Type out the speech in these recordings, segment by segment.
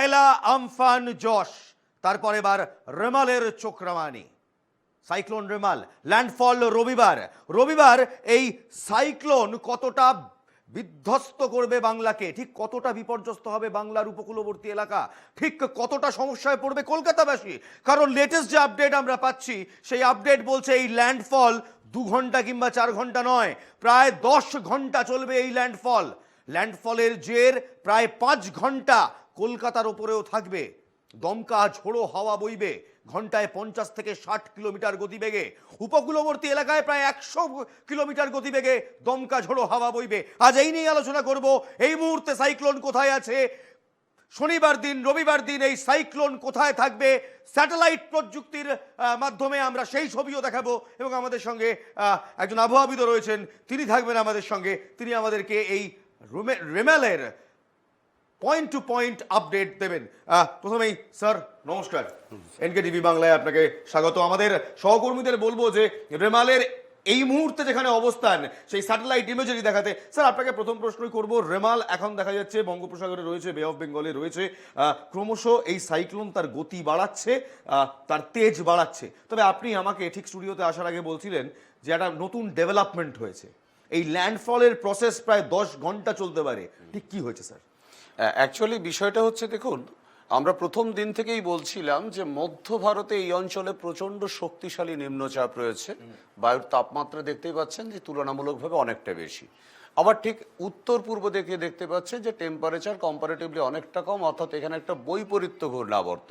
আয়লা Amphan যশ তারপর এবার রেমালের চোখ চোখরামানি সাইক্লোন রেমাল, ল্যান্ডফল রবিবার। রবিবার এই সাইক্লোন কতটা বিধ্বস্ত করবে বাংলাকে? ঠিক কতটা বিপর্যস্ত হবে বাংলার উপকূলবর্তী এলাকা? ঠিক কতটা সমস্যায় পড়বে কলকাতাবাসী? কারণ লেটেস্ট যে আপডেট আমরা পাচ্ছি, সেই আপডেট বলছে এই ল্যান্ডফল দু ঘণ্টা কিংবা চার ঘণ্টা নয়, প্রায় দশ ঘণ্টা চলবে এই ল্যান্ডফল। ল্যান্ডফলের জের প্রায় পাঁচ ঘণ্টা। কলকাতার ওপরেও থাকবে। দমকা ঝোড়ো হাওয়া বইবে, ঘন্টায় পঞ্চাশ থেকে ষাট কিলোমিটার গতিবেগে উপকূলবর্তী এলাকায় প্রায় একশো কিলোমিটার গতিবেগে দমকা ঝোড়ো হাওয়া বইবে। আজ এই নিয়ে আলোচনা করব। এই মুহূর্তে সাইক্লোন কোথায় আছে? শনিবার দিন, রবিবার দিন এই সাইক্লোন কোথায় থাকবে? স্যাটেলাইট প্রযুক্তির মাধ্যমে আমরা সেই ছবিও দেখাবো এবং আমাদের সঙ্গে একজন আবহাওয়াবিদও রয়েছেন। তিনি থাকবেন আমাদের সঙ্গে। তিনি আমাদেরকে এই রুমে- রেমেলের পয়েন্ট টু পয়েন্ট আপডেট দেবেন। প্রথমেই, স্যার, নমস্কার। এনকে টিভি বাংলায় আপনাকে স্বাগত। আমাদের সহকর্মীদের বলব যে, রেমালের এই মুহূর্তে যেখানে অবস্থান, সেই স্যাটেলাইট ইমেজারি দেখাতে, স্যার, আপনাকে প্রথম প্রশ্নই করব, রেমাল এখন দেখা যাচ্ছে বঙ্গোপসাগরে রয়েছে বে অফ বেঙ্গলে রয়েছে। ক্রমশ এই সাইক্লোন তার গতি বাড়াচ্ছে তার তেজ বাড়াচ্ছে। তবে আপনি আমাকে ঠিক স্টুডিওতে আসার আগে বলছিলেন যে একটা নতুন ডেভেলপমেন্ট হয়েছে। এই ল্যান্ডফলের প্রসেস প্রায় দশ ঘণ্টা চলতে পারে। ঠিক কি হয়েছে, স্যার? অ্যাকচুয়ালি বিষয়টা হচ্ছে, দেখুন, আমরা প্রথম দিন থেকেই বলছিলাম যে মধ্য ভারতে এই অঞ্চলে প্রচণ্ড শক্তিশালী নিম্নচাপ রয়েছে। বায়ুর তাপমাত্রা দেখতেই পাচ্ছেন যে তুলনামূলকভাবে অনেকটা বেশি। আবার ঠিক উত্তর পূর্ব দিকে দেখতে পাচ্ছেন যে টেম্পারেচার কম্পারেটিভলি অনেকটা কম, অর্থাৎ এখানে একটা বৈপরীত্য ঘূর্ণাবর্ত।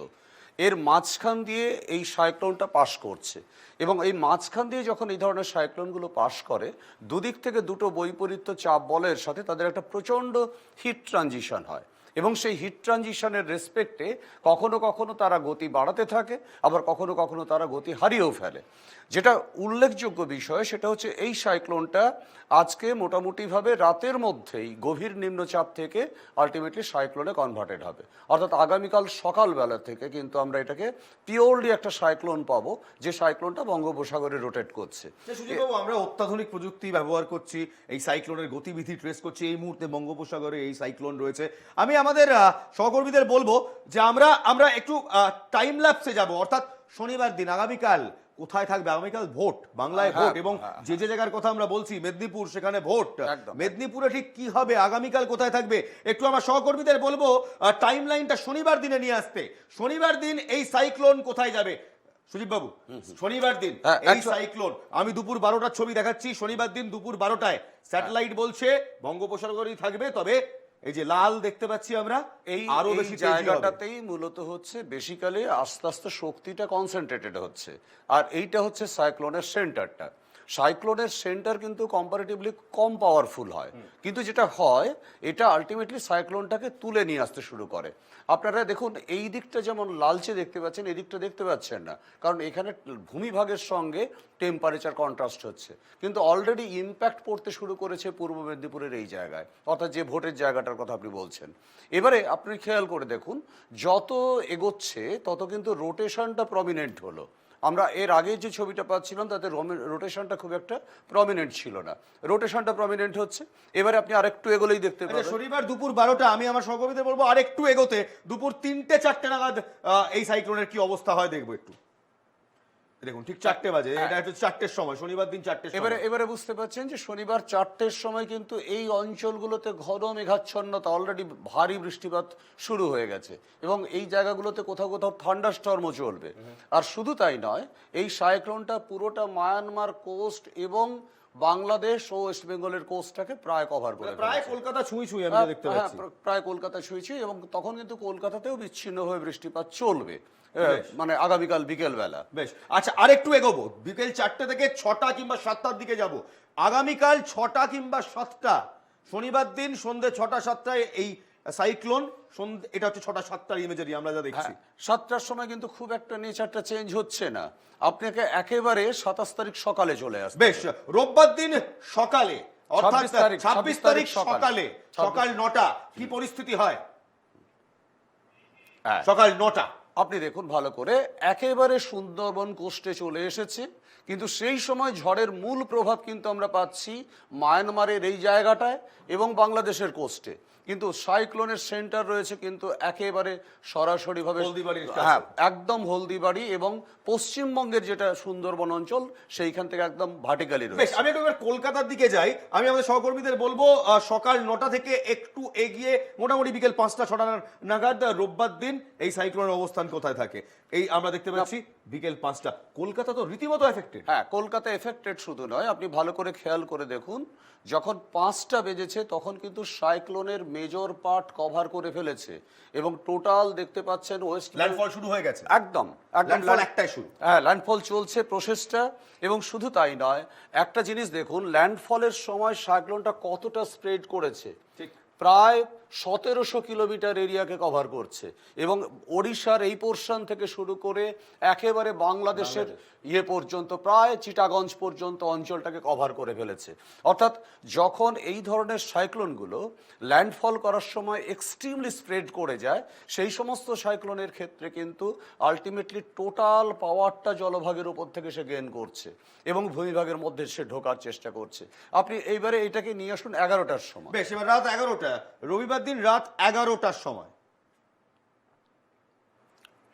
এর মাঝখান দিয়ে এই সাইক্লোনটা পাশ করছে। এবং এই মাঝখান দিয়ে যখন এই ধরনের সাইক্লোনগুলো পাশ করে, দুদিক থেকে দুটো বৈপরীত্য চাপ বলের সাথে তাদের একটা প্রচণ্ড হিট ট্রানজিশন হয়। এবং সেই হিট ট্রানজিশনের রেসপেক্টে কখনো কখনো তারা গতি বাড়াতে থাকে, আবার কখনো কখনো তারা গতি হারিয়েও ফেলে। যেটা উল্লেখযোগ্য বিষয়, সেটা হচ্ছে এই সাইক্লোনটা আজকে মোটামুটিভাবে রাতের মধ্যেই গভীর নিম্নচাপ থেকে আলটিমেটলি সাইক্লোনে কনভার্টেড হবে। অর্থাৎ আগামীকাল সকালবেলা থেকে কিন্তু আমরা এটাকে পিওরলি একটা সাইক্লোন পাবো, যে সাইক্লোনটা বঙ্গোপসাগরে রোটেট করছে। আমরা অত্যাধুনিক প্রযুক্তি ব্যবহার করছি, এই সাইক্লোনের গতিবিধি ট্রেস করছি, এই মুহূর্তে বঙ্গোপসাগরে এই সাইক্লোন রয়েছে। আমি আমাদের সহকর্মীদের বলব যে আমরা আমরা একটু টাইম ল্যাপসে যাব। অর্থাৎ শনিবার দিন আগামীকাল কোথায় থাকবে? আগামীকাল ভোট বাংলায় হ্যাঁ, ভোট এবং হ্যাঁ, যে যে জায়গার কথা আমরা বলছি মেদিনীপুর সেখানে ভোট। মেদিনীপুরে ঠিক কি হবে? আগামীকাল কোথায় থাকবে? একটু আমার সহকর্মীদের বলব টাইম লাইনটা শনিবার দিনে নিয়ে আসতে। শনিবার দিন এই সাইক্লোন কোথায় যাবে? সুদীপ বাবু শনিবার দিন হ্যাঁ, এই সাইক্লোন আমি দুপুর বারোটার ছবি দেখাচ্ছি শনিবার দিন দুপুর বারোটায়। স্যাটেলাইট বলছে বঙ্গোপসাগরেই থাকবে তবে এই যে লাল দেখতে পাচ্ছি আমরা এই আরও বেশি জায়গাটাতেই মূলত হচ্ছে বেসিক্যালি আস্তে আস্তে শক্তিটা কনসেন্ট্রেটেড হচ্ছে। আর এইটা হচ্ছে সাইক্লোনের সেন্টারটা সাইক্লোনের সেন্টার কিন্তু কম্পারেটিভলি কম পাওয়ারফুল হয়। কিন্তু যেটা হয় এটা আলটিমেটলি সাইক্লোনটাকে তুলে নিয়ে আসতে শুরু করে। আপনারা দেখুন এই দিকটা যেমন লালচে দেখতে পাচ্ছেন এই দিকটা দেখতে পাচ্ছেন না। কারণ এখানে ভূমিভাগের সঙ্গে টেম্পারেচার কন্ট্রাস্ট হচ্ছে। কিন্তু অলরেডি ইম্প্যাক্ট পড়তে শুরু করেছে পূর্ব মেদিনীপুরের এই জায়গায়। অর্থাৎ যে ভোটের জায়গাটার কথা আপনি বলছেন। এবারে আপনি খেয়াল করে দেখুন যত এগোচ্ছে তত কিন্তু রোটেশনটা প্রমিনেন্ট হলো। আমরা এর আগে যে ছবিটা পাচ্ছিলাম তাতে রোটেশনটা খুব একটা প্রমিনেন্ট ছিল না। রোটেশনটা প্রমিনেন্ট হচ্ছে। এবারে আপনি আরেকটু এগোলেই দেখতে আচ্ছা, পাবেন। শনিবার দুপুর বারোটা আমি আমার সহকর্মীদের বলব আর একটু এগোতে। দুপুর তিনটে চারটে নাগাদ এই সাইক্লোনের কি অবস্থা হয় দেখব একটু। দেখুন ঠিক চারটে বাজে এটা হচ্ছে চারটের সময় শনিবার দিন চারটে এবারে এবারে বুঝতে পারছেন যে শনিবার চারটের সময় কিন্তু এই অঞ্চলগুলোতে ঘন মেঘাচ্ছন্নতা অলরেডি ভারী বৃষ্টিপাত শুরু হয়ে গেছে। এবং এই জায়গাগুলোতে কোথাও কোথাও থান্ডার স্টর্মও চলবে। আর শুধু তাই নয় এই সাইক্লোনটা পুরোটা মায়ানমার কোস্ট এবং বাংলাদেশ ও ওয়েস্ট বেঙ্গলের কোস্টটাকে প্রায় কভার করে প্রায় কলকাতা ছুঁই ছুঁই আমি হ্যাঁ, দেখতে হ্যাঁ, পাচ্ছি। প্র- প্রায় কলকাতা ছুঁয়েছি এবং তখন কিন্তু কলকাতাতেও বিচ্ছিন্ন হয়ে বৃষ্টিপাত চলবে। মানে আগামীকাল বিকেল বেলা বেশ। আচ্ছা আর একটু এগোবো। বিকেল চারটে থেকে ছটা কিংবা সাতটার দিকে যাব। আগামীকাল ছটা কিংবা সাতটা শনিবার দিন সন্ধ্যে ছটা সাতটায় এই সাইক্লোন এটা হচ্ছে ছটা সাতটার ইমেজারি আমরা যা দেখছি। হ্যাঁ, সাতটার সময় কিন্তু খুব একটা নেচারটা চেঞ্জ হচ্ছে না। আপনাকে একেবারে সাতাশ তারিখ সকালে চলে আসবে বেশ রোববার দিন সকালে অর্থাৎ 26 তারিখ, ছাব্বিশ তারিখ সকালে। সকালে নটা কি পরিস্থিতি হয়? হ্যাঁ। সকাল নটা। আপনি দেখুন ভালো করে একেবারে সুন্দরবন কোস্টে চলে এসেছে কিন্তু সেই সময় ঝড়ের মূল প্রভাব কিন্তু আমরা পাচ্ছি মায়ানমারের এই জায়গাটায় এবং বাংলাদেশের কোস্টে কিন্তু সাইক্লোনের সেন্টার রয়েছে কিন্তু একেবারে সরাসরি ভাবে হলদিবাড়ির কাছে। হ্যাঁ একদম হলদিবাড়ি এবং পশ্চিমবঙ্গের যেটা সুন্দরবন অঞ্চল সেইখান থেকে একদম ভার্টিক্যালি রয়েছে। আমি একটু কলকাতার দিকে যাই। আমি আমাদের সহকর্মীদের বলব সকাল নটা থেকে একটু এগিয়ে মোটামুটি বিকেল পাঁচটা ছটা নাগাদ রোববার দিন এই সাইক্লোনের অবস্থান কোথায় থাকে? এই আমরা দেখতে পাচ্ছি বিকেল পাঁচটা। কলকাতা তো রীতিমতো এফেক্টেড হ্যাঁ কলকাতা এফেক্টেড শুধু নয় আপনি ভালো করে খেয়াল করে দেখুন যখন পাঁচটা বেজেছে তখন কিন্তু সাইক্লোনের মেজর পার্ট কভার করে ফেলেছে এবং টোটাল দেখতে পাচ্ছেন ওয়েস্ট ল্যান্ডফল শুরু হয়ে গেছে। একদম একদম একটাই শুরু। হ্যাঁ ল্যান্ডফল চলছে প্রসেসটা এবং শুধু তাই নয় একটা জিনিস দেখুন ল্যান্ডফলের সময় সাইক্লোনটা কতটা স্প্রেড করেছে। ঠিক। প্রায় সতেরোশো কিলোমিটার এরিয়াকে কভার করছে। এবং ওড়িশার এই পোর্শন থেকে শুরু করে একেবারে বাংলাদেশের ইয়ে পর্যন্ত প্রায় চিটাগঞ্জ পর্যন্ত অঞ্চলটাকে কভার করে ফেলেছে। অর্থাৎ যখন এই ধরনের সাইক্লোনগুলো ল্যান্ডফল করার সময় এক্সট্রিমলি স্প্রেড করে যায় সেই সমস্ত সাইক্লোনের ক্ষেত্রে কিন্তু আলটিমেটলি টোটাল পাওয়ারটা জলভাগের উপর থেকে সে গেন করছে এবং ভূমিভাগের মধ্যে সে ঢোকার চেষ্টা করছে। আপনি এইবারে এটাকে নিয়ে আসুন এগারোটার সময়। বেশ এবার রাত এগারোটা। রবিবার দিন রাত এগারোটার সময়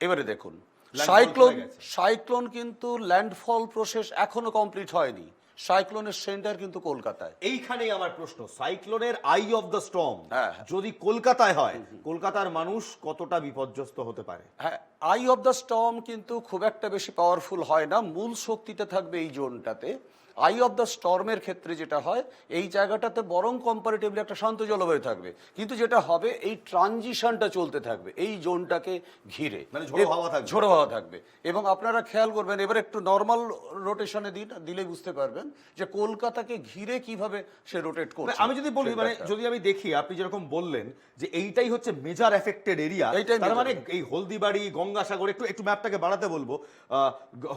এবারে দেখুন সাইক্লোন হয়ে। সাইক্লোন কিন্তু ল্যান্ডফল প্রসেস এখনও কমপ্লিট হয়নি সাইক্লোনের সেন্টার কিন্তু কলকাতায় এইখানেই আমার প্রশ্ন সাইক্লোনের আই অফ দ্য স্টর্ম হ্যাঁ। যদি কলকাতায় হয় কলকাতার মানুষ কতটা বিপর্যস্ত হতে পারে হ্যাঁ আই অফ দ্য স্টর্ম কিন্তু খুব একটা বেশি পাওয়ারফুল হয় না। মূল শক্তিটা থাকবে এই জোনটাতে। আই অফ দ্য স্টর্মের ক্ষেত্রে যেটা হয় এই জায়গাটাতে বরং কম্পারেটিভলি একটা শান্ত জলবায়ু থাকবে। কিন্তু যেটা হবে এই ট্রানজিশনটা চলতে থাকবে এই জোনটাকে ঘিরে। মানে ঝোড়ো হাওয়া থাকবে। এবং আপনারা খেয়াল করবেন এবার একটু নর্মাল রোটেশনে দিন দিলে বুঝতে পারবেন যে কলকাতাকে ঘিরে কীভাবে সে রোটেট করবে আমি যদি বলি মানে যদি আমি দেখি আপনি যেরকম বললেন যে এইটাই হচ্ছে মেজার এফেক্টেড এরিয়া তার মানে এই হলদিবাড়ি গঙ্গাসাগর একটু একটু ম্যাপটাকে বাড়াতে বলব।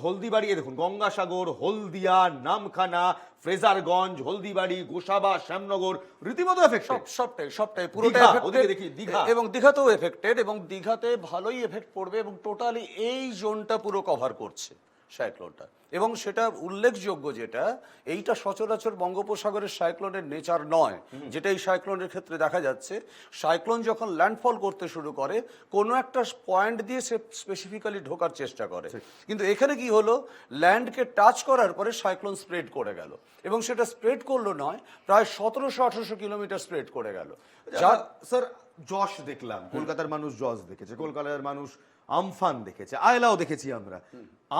হলদিবাড়ি দেখুন গঙ্গাসাগর হলদিয়া নামখানা ফ্রেজারগঞ্জ হলদিবাড়ি গোসাবা শ্যামনগর রীতিমতো এফেক্ট সব সবটাই সবটাই পুরোটা ওদিকে দেখি, দীঘা। এবং দীঘাতেও এফেক্টেড এবং দীঘাতে ভালোই এফেক্ট পড়বে এবং টোটালি এই জোনটা পুরো কভার করছে। সাইক্লোনটা। এবং সেটা উল্লেখযোগ্য যেটা এইটা সচরাচর বঙ্গোপসাগরের সাইক্লোনের নেচার নয় যেটা এই সাইক্লোনের ক্ষেত্রে দেখা যাচ্ছে। সাইক্লোন যখন ল্যান্ডফল করতে শুরু করে কোনো একটা পয়েন্ট দিয়ে সে স্পেসিফিক্যালি ঢোকার চেষ্টা করে। কিন্তু এখানে কি হলো ল্যান্ডকে টাচ করার পরে সাইক্লোন স্প্রেড করে গেল। এবং সেটা স্প্রেড করল নয় প্রায় সতেরোশো আঠারোশো কিলোমিটার স্প্রেড করে গেল। যা স্যার যশ দেখলাম। কলকাতার মানুষ যশ দেখেছে। কলকাতার মানুষ আমফান দেখেছে আয়লাও দেখেছি আমরা।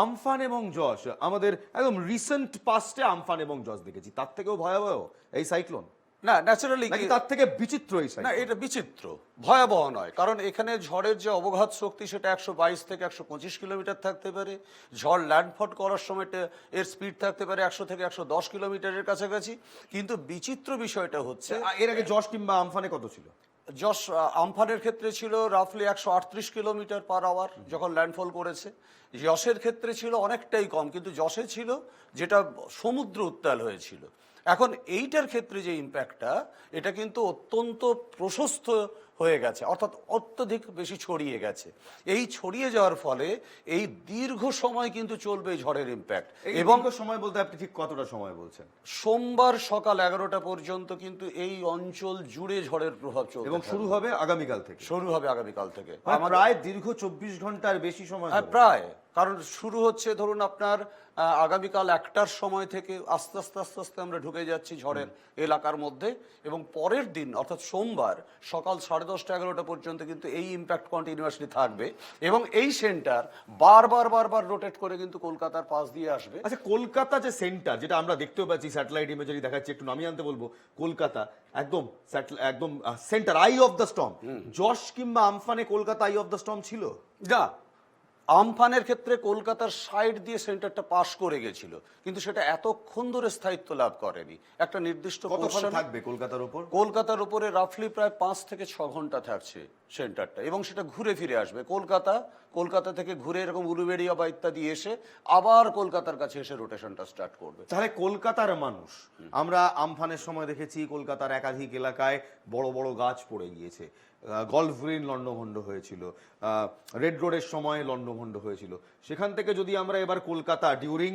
আমফান এবং যশ আমাদের একদম রিসেন্ট পাস্টে আমফান এবং যশ দেখেছি। তার থেকেও ভয়াবহ এই সাইক্লোন না ন্যাচারালি তার থেকে বিচিত্র এই না এটা বিচিত্র ভয়াবহ নয়। কারণ এখানে ঝড়ের যে অবঘাত শক্তি সেটা একশো বাইশ থেকে একশো পঁচিশ কিলোমিটার থাকতে পারে। ঝড় ল্যান্ডফট করার সময় এর স্পিড থাকতে পারে একশো থেকে একশো দশ কিলোমিটারের কাছাকাছি। কিন্তু বিচিত্র বিষয়টা হচ্ছে এর আগে যশ কিংবা আমফানে কত ছিল? যশ আমফানের ক্ষেত্রে ছিল রাফলি একশো আটত্রিশ কিলোমিটার পার আওয়ার যখন ল্যান্ডফল করেছে। যশের ক্ষেত্রে ছিল অনেকটাই কম, কিন্তু যশে ছিল যেটা সমুদ্র উত্তাল হয়েছিল। এখন এইটার ক্ষেত্রে যে ইম্প্যাক্টটা এটা কিন্তু অত্যন্ত প্রশস্ত হয়ে গেছে অর্থাৎ অত্যধিক বেশি ছড়িয়ে গেছে। এই ছড়িয়ে যাওয়ার ফলে এই দীর্ঘ সময় কিন্তু চলবে এই ঝড়ের ইম্প্যাক্ট এবং সময় বলতে আপনি ঠিক কতটা সময় বলছেন? সোমবার সকাল এগারোটা পর্যন্ত কিন্তু এই অঞ্চল জুড়ে ঝড়ের প্রভাব চলবে এবং শুরু হবে আগামীকাল থেকে? শুরু হবে আগামীকাল থেকে। মানে প্রায় দীর্ঘ চব্বিশ ঘণ্টার বেশি সময় হ্যাঁ প্রায়। কারণ শুরু হচ্ছে ধরুন আপনার আগামীকাল একটার সময় থেকে আস্তে আস্তে আস্তে আস্তে আমরা ঢুকে যাচ্ছি ঝড়ের এলাকার মধ্যে। এবং পরের দিন অর্থাৎ সোমবার সকাল সাড়ে দশটা এগারোটা পর্যন্ত কিন্তু এই ইম্প্যাক্ট কন্টিনিউয়াসলি থাকবে। এবং এই সেন্টার বারবার বারবার রোটেট করে কিন্তু কলকাতার পাশ দিয়ে আসবে। আচ্ছা কলকাতা যে সেন্টার যেটা আমরা দেখতেও পাচ্ছি স্যাটেলাইট ইমেজারি দেখাচ্ছি একটু নামিয়ে আনতে বলব কলকাতা একদম একদম centre eye of the storm Yaas কিংবা আমফানে Kolkata eye of the storm ছিল? না আমফানের ক্ষেত্রে কলকাতার সাইড দিয়ে সেন্টারটা পাশ করে গেছিল কিন্তু সেটা এতক্ষণ ধরে স্থায়িত্ব লাভ করেনি। একটা নির্দিষ্ট থাকবে কলকাতার উপর কলকাতার উপরে রাফলি প্রায় পাঁচ থেকে ছ ঘণ্টা থাকছে। সেন্টারটা এবং সেটা ঘুরে ফিরে আসবে। কলকাতা কলকাতা থেকে ঘুরে এরকম উলুবেড়িয়া বা ইত্যাদি এসে আবার কলকাতার কাছে এসে রোটেশনটা স্টার্ট করবে। তাহলে কলকাতার মানুষ আমরা আমফানের সময় দেখেছি কলকাতার একাধিক এলাকায় বড় বড় গাছ পড়ে গিয়েছে। গলফ গ্রিন লন্ডভন্ড হয়েছিল রেড রোডের সময় লন্ডভন্ড হয়েছিল। সেখান থেকে যদি আমরা এবার কলকাতা ডিউরিং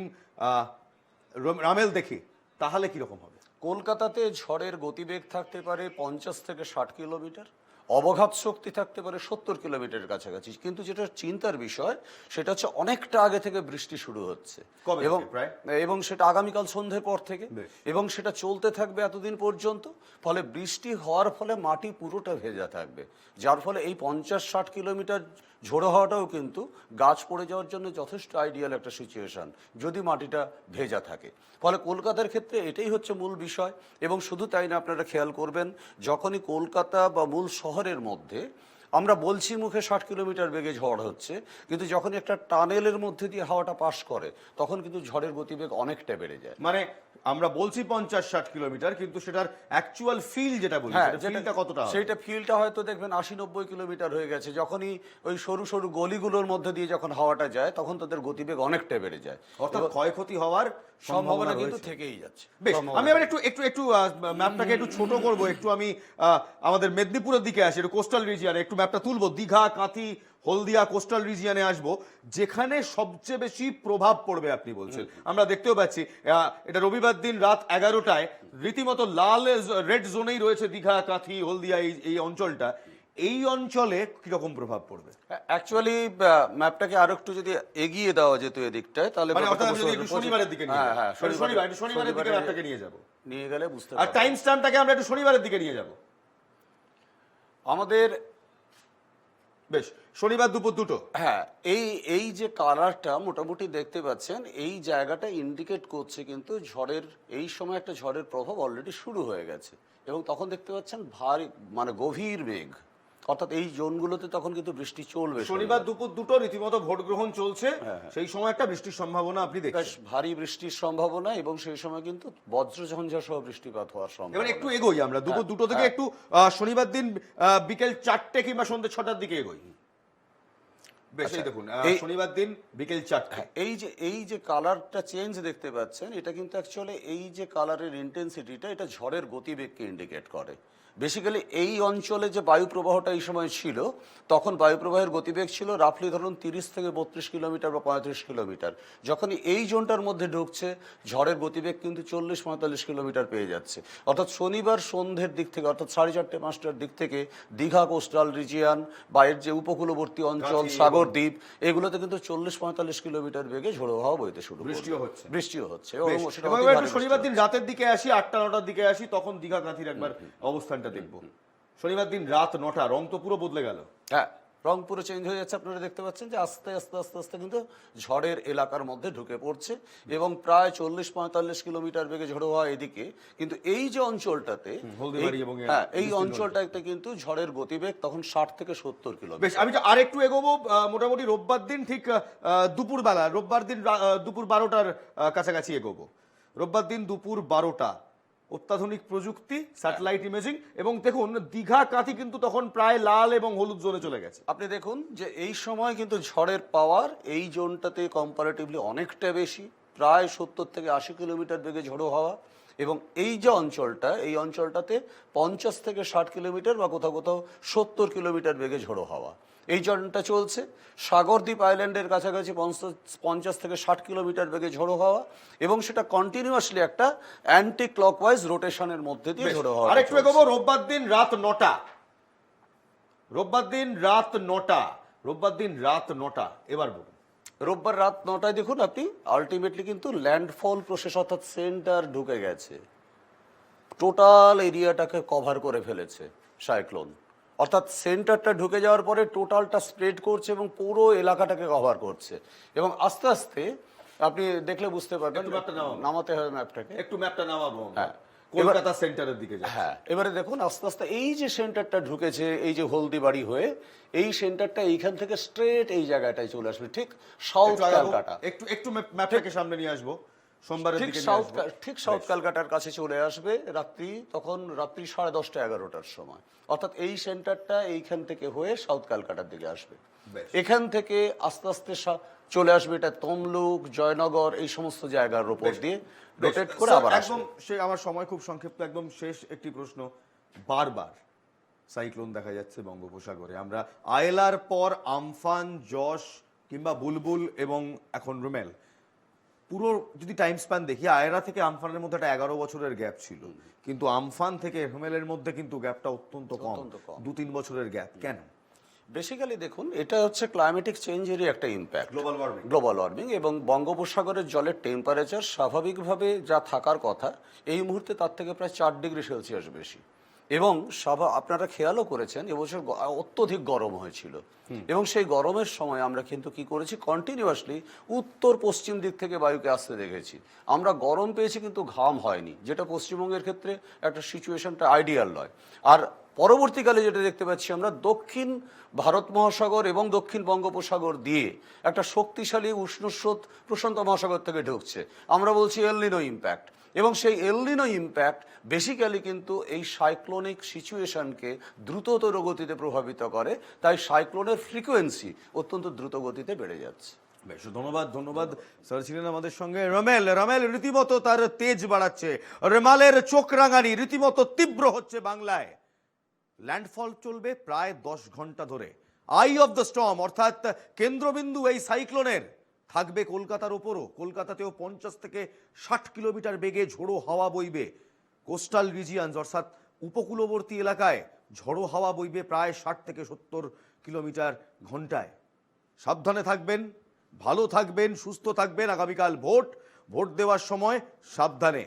রামেল দেখি তাহলে কীরকম হবে? কলকাতাতে ঝড়ের গতিবেগ থাকতে পারে পঞ্চাশ থেকে ষাট কিলোমিটার। অবঘাত শক্তি থাকতে পারে সত্তর কিলোমিটারের কাছাকাছি। কিন্তু যেটা চিন্তার বিষয় সেটা হচ্ছে অনেকটা আগে থেকে বৃষ্টি শুরু হচ্ছে। এবং প্রায়? এবং সেটা আগামীকাল সন্ধ্যের পর থেকে। এবং সেটা চলতে থাকবে এতদিন পর্যন্ত। ফলে বৃষ্টি হওয়ার ফলে মাটি পুরোটা ভেজা থাকবে। যার ফলে এই পঞ্চাশ ষাট কিলোমিটার ঝোড়ো হওয়াটাও কিন্তু গাছ পড়ে যাওয়ার জন্য যথেষ্ট আইডিয়াল একটা সিচুয়েশন যদি মাটিটা ভেজা থাকে। ফলে কলকাতার ক্ষেত্রে এটাই হচ্ছে মূল বিষয়। এবং শুধু তাই না আপনারা খেয়াল করবেন যখনই কলকাতা বা মূল শহরের মধ্যে, আমরা বলছি মুখে ষাট কিলোমিটার বেগে ঝড় হচ্ছে, কিন্তু যখন একটা টানেলের মধ্যে দিয়ে হাওয়াটা পাস করে, তখন কিন্তু ঝড়ের গতিবেগ অনেকটা বেড়ে যায়। মানে আমরা বলছি পঞ্চাশ ষাট কিলোমিটার কিন্তু সেটার অ্যাকচুয়াল ফিল যেটা বলি হ্যাঁ ফিলটা কতটা হবে? সেইটা ফিলটা হয়তো দেখবেন আশি নব্বই কিলোমিটার হয়ে গেছে। যখনই ওই সরু সরু গলিগুলোর মধ্যে দিয়ে যখন হাওয়াটা যায় তখন তাদের গতিবেগ অনেকটা বেড়ে যায়। অর্থাৎ ক্ষয়ক্ষতি হওয়ার সম্ভাবনা কিন্তু থেকেই যাচ্ছে। বেশ আমি আবার একটু একটু একটু ম্যাপটাকে একটু ছোট করব একটু আমি আহ, আমাদের মেদিনীপুরের দিকে আসি একটু কোস্টাল রিজিয়ানে একটু ম্যাপটা তুলবো। দীঘা কাঁথি হলদিয়া কোস্টাল রিজিয়ানে আসব যেখানে সবচেয়ে বেশি প্রভাব পড়বে আপনি বলছেন। আমরা দেখতেও পাচ্ছি এটা রবিবার দিন রাত এগারোটায় রীতিমতো লাল রেড জোনেই রয়েছে দীঘা কাঁথি হলদিয়া এই এই অঞ্চলটা। এই অঞ্চলে কীরকম প্রভাব পড়বে? অ্যাকচুয়ালি ম্যাপটাকে আরও একটু যদি এগিয়ে দেওয়া যেত এদিকটায় তাহলে মানে। শনিবারের দিকে নিয়ে হ্যাঁ যাব। হ্যাঁ শনিবারের দিকে ম্যাপটাকে নিয়ে যাব। নিয়ে গেলে বুঝতে আর টাইম স্ট্যাম্পটাকে আমরা একটু শনিবারের দিকে নিয়ে যাব। আমাদের বেশ, শনিবার দুপুর দুটো। হ্যাঁ এই এই যে কালারটা মোটামুটি দেখতে পাচ্ছেন, এই জায়গাটা ইন্ডিকেট করছে কিন্তু ঝড়ের, এই সময় একটা ঝড়ের প্রভাব অলরেডি শুরু হয়ে গেছে। এবং তখন দেখতে পাচ্ছেন ভারী মানে গভীর মেঘ। অর্থাৎ এই জোনগুলোতে তখন কিন্তু বৃষ্টি চলবে শনিবার দুপুর দুটো রীতিমতো ভোট গ্রহণ চলছে। হ্যাঁ, সেই সময় একটা বৃষ্টির সম্ভাবনা আপনি বেশ ভারী বৃষ্টির সম্ভাবনা এবং সেই সময় কিন্তু বজ্র ঝঞ্ঝা সহ বৃষ্টিপাত হওয়ার সম্ভাবনা। এবার একটু এগোই আমরা। দুপুর হ্যাঁ, দুটো থেকে হ্যাঁ। একটু শনিবার দিন বিকেল চারটে কিংবা সন্ধ্যে ছটার দিকে এগোই। দেখুন আচ্ছা, এই- শনিবার দিন বিকেল হ্যাঁ, এই যে এই যে কালারটা চেঞ্জ দেখতে পাচ্ছেন এটা কিন্তু অ্যাকচুয়ালি এই যে কালারের ইন্টেন্সিটিটা এটা ঝড়ের গতিবেগকে ইন্ডিকেট করে। বেসিক্যালি এই অঞ্চলে যে বায়ু প্রবাহটা এই সময় ছিল তখন বায়ু প্রবাহের গতিবেগ ছিল রাফলি ধরুন তিরিশ থেকে বত্রিশ কিলোমিটার বা পঁয়ত্রিশ কিলোমিটার। যখন এই জোনটার মধ্যে ঢুকছে ঝড়ের গতিবেগ কিন্তু চল্লিশ পঁয়তাল্লিশ কিলোমিটার পেয়ে যাচ্ছে। অর্থাৎ শনিবার সন্ধ্যের দিক থেকে অর্থাৎ সাড়ে চারটে পাঁচটার দিক থেকে দীঘা কোস্টাল রিজিয়ান বা এর যে উপকূলবর্তী অঞ্চল সাগর দ্বীপ এগুলোতে কিন্তু চল্লিশ পঁয়তাল্লিশ কিলোমিটার বেগে ঝোড়ো হাওয়া বইতে শুরু। বৃষ্টিও হচ্ছে। বৃষ্টিও হচ্ছে। শনিবার দিন রাতের দিকে আসি আটটা নটার দিকে আসি তখন দীঘা কাঁথির একবার অবস্থানটা দেখব। শনিবার দিন রাত নটা রং তো পুরো বদলে গেল। হ্যাঁ রং পুরো চেঞ্জ হয়ে যাচ্ছে আপনারা দেখতে পাচ্ছেন যে আস্তে আস্তে আস্তে আস্তে কিন্তু ঝড়ের এলাকার মধ্যে ঢুকে পড়ছে এবং প্রায় চল্লিশ পঁয়তাল্লিশ কিলোমিটার বেগে ঝোড়ো হওয়া এদিকে। কিন্তু এই যে অঞ্চলটাতে হ্যাঁ এই অঞ্চলটাতে কিন্তু ঝড়ের গতিবেগ তখন ষাট থেকে সত্তর কিলোমিটার। বেশ আমি যে আরেকটু এগোবো মোটামুটি রোববার দিন ঠিক দুপুরবেলা রোববার দিন দুপুর বারোটার কাছাকাছি এগোবো। রোববার দিন দুপুর বারোটা অত্যাধুনিক প্রযুক্তি স্যাটেলাইট ইমেজিং এবং দেখুন দীঘা কাঁথি কিন্তু তখন প্রায় লাল এবং হলুদ জোনে চলে গেছে। আপনি দেখুন যে এই সময় কিন্তু ঝড়ের পাওয়ার এই জোনটাতে কম্পারেটিভলি অনেকটা বেশি প্রায় সত্তর থেকে আশি কিলোমিটার বেগে ঝোড়ো হওয়া এবং এই যে অঞ্চলটা এই অঞ্চলটাতে পঞ্চাশ থেকে ষাট কিলোমিটার বা কোথাও কোথাও সত্তর কিলোমিটার বেগে ঝোড়ো হাওয়া। এই জোনটা চলছে। সাগরদ্বীপ আইল্যান্ডের কাছাকাছি পঞ্চাশ পঞ্চাশ থেকে ষাট কিলোমিটার বেগে ঝোড়ো হওয়া এবং সেটা কন্টিনিউয়াসলি একটা অ্যান্টি ক্লকওয়াইজ রোটেশনের মধ্যে দিয়ে ঝোড়ো হাওয়া আরেকটু এগোবো রোববার দিন রাত নটা। রোববার দিন রাত নটা রোববার দিন রাত নটা এবার বলুন। রোববার রাত নটায় দেখুন আপনি আলটিমেটলি কিন্তু ল্যান্ডফল প্রসেস অর্থাৎ সেন্টার ঢুকে গেছে। টোটাল এরিয়াটাকে কভার করে ফেলেছে সাইক্লোন। অর্থাৎ সেন্টারটা ঢুকে যাওয়ার পরে টোটালটা স্প্রেড করছে এবং পুরো এলাকাটাকে কভার করছে এবং আস্তে আস্তে আপনি দেখলে বুঝতে পারবেন নামাতে হবে ম্যাপটাকে একটু ম্যাপটা নামাবো। হ্যাঁ। কলকাতা সেন্টারের দিকে হ্যাঁ এবারে দেখুন আস্তে আস্তে এই যে সেন্টারটা ঢুকেছে এই যে হলদিবাড়ি হয়ে এই সেন্টারটা এইখান থেকে স্ট্রেট এই জায়গাটায় চলে আসবে ঠিক সাউথ। ক্যালকাটা একটু একটু ম্যাপ- ম্যাপটাকে সামনে নিয়ে আসব সোমবারের ঠিক সাউথ। ঠিক সাউথ ক্যালকাটার কাছে চলে আসবে রাত্রি তখন রাত্রি সাড়ে দশটা এগারোটার সময়। অর্থাৎ এই সেন্টারটা এইখান থেকে হয়ে সাউথ ক্যালকাটার দিকে আসবে। এখান থেকে আস্তে আস্তে চলে আসবে এটা তমলুক জয়নগর এই সমস্ত জায়গার উপর দিয়ে রোটেট করে আবার একদম সে আমার সময় খুব সংক্ষিপ্ত একদম শেষ একটি প্রশ্ন। বারবার সাইক্লোন দেখা যাচ্ছে বঙ্গোপসাগরে। আমরা আয়লার পর আমফান যশ কিংবা বুলবুল এবং এখন রুমেল। পুরো যদি টাইম স্প্যান দেখি আয়রা থেকে আমফানের মধ্যে একটা এগারো বছরের গ্যাপ ছিল। কিন্তু আমফান থেকে হেমেলের মধ্যে কিন্তু গ্যাপটা অত্যন্ত কম। অত্যন্ত কম। দু তিন বছরের গ্যাপ কেন? বেসিক্যালি দেখুন এটা হচ্ছে ক্লাইমেটিক চেঞ্জেরই একটা impact global warming global warming এবং বঙ্গোপসাগরের জলের টেম্পারেচার স্বাভাবিকভাবে যা থাকার কথা এই মুহূর্তে তার থেকে প্রায় চার ডিগ্রি সেলসিয়াস বেশি। এবং স্বাভা আপনারা খেয়ালও করেছেন এবছর অত্যধিক গরম হয়েছিল। এবং সেই গরমের সময় আমরা কিন্তু কি করেছি? কন্টিনিউয়াসলি উত্তর পশ্চিম দিক থেকে বায়ুকে আসতে দেখেছি। আমরা গরম পেয়েছি কিন্তু ঘাম হয়নি যেটা পশ্চিমবঙ্গের ক্ষেত্রে একটা সিচুয়েশনটা আইডিয়াল নয়। আর পরবর্তীকালে যেটা দেখতে পাচ্ছি আমরা দক্ষিণ ভারত মহাসাগর এবং দক্ষিণ বঙ্গোপসাগর দিয়ে একটা শক্তিশালী উষ্ণস্রোত প্রশান্ত মহাসাগর থেকে ঢুকছে। আমরা বলছি এলনিনো ইম্প্যাক্ট এবং সেই এলনিনো ইম্প্যাক্ট বেসিক্যালি কিন্তু এই সাইক্লোনিক সিচুয়েশনকে দ্রুততর গতিতে প্রভাবিত করে, তাই সাইক্লোনের ফ্রিকোয়েন্সি অত্যন্ত দ্রুত গতিতে বেড়ে যাচ্ছে। বেশ ধন্যবাদ ধন্যবাদ। স্যার ছিলেন আমাদের সঙ্গে রমেল। রমেল, রীতিমতো তার তেজ বাড়াচ্ছে। রেমালের চোখ রাঙানি, রীতিমতো তীব্র হচ্ছে বাংলায়। ল্যান্ডফল চলবে প্রায় দশ ঘণ্টা ধরে। আই অফ দ্য স্টর্ম, অর্থাৎ কেন্দ্রবিন্দু এই সাইক্লোনের। থাকবে কলকাতার ওপরও। কলকাতাতেও পঞ্চাশ থেকে ষাট কিলোমিটার বেগে ঝোড়ো হাওয়া বইবে কোস্টাল রিজিয়ানস, অর্থাৎ উপকূলবর্তী এলাকায় ঝড়ো হাওয়া বইবে প্রায় ষাট থেকে সত্তর কিলোমিটার ঘন্টায়। সাবধানে থাকবেন, ভালো থাকবেন, সুস্থ থাকবেন। আগামীকাল ভোট ভোট দেওয়ার সময় সাবধানে।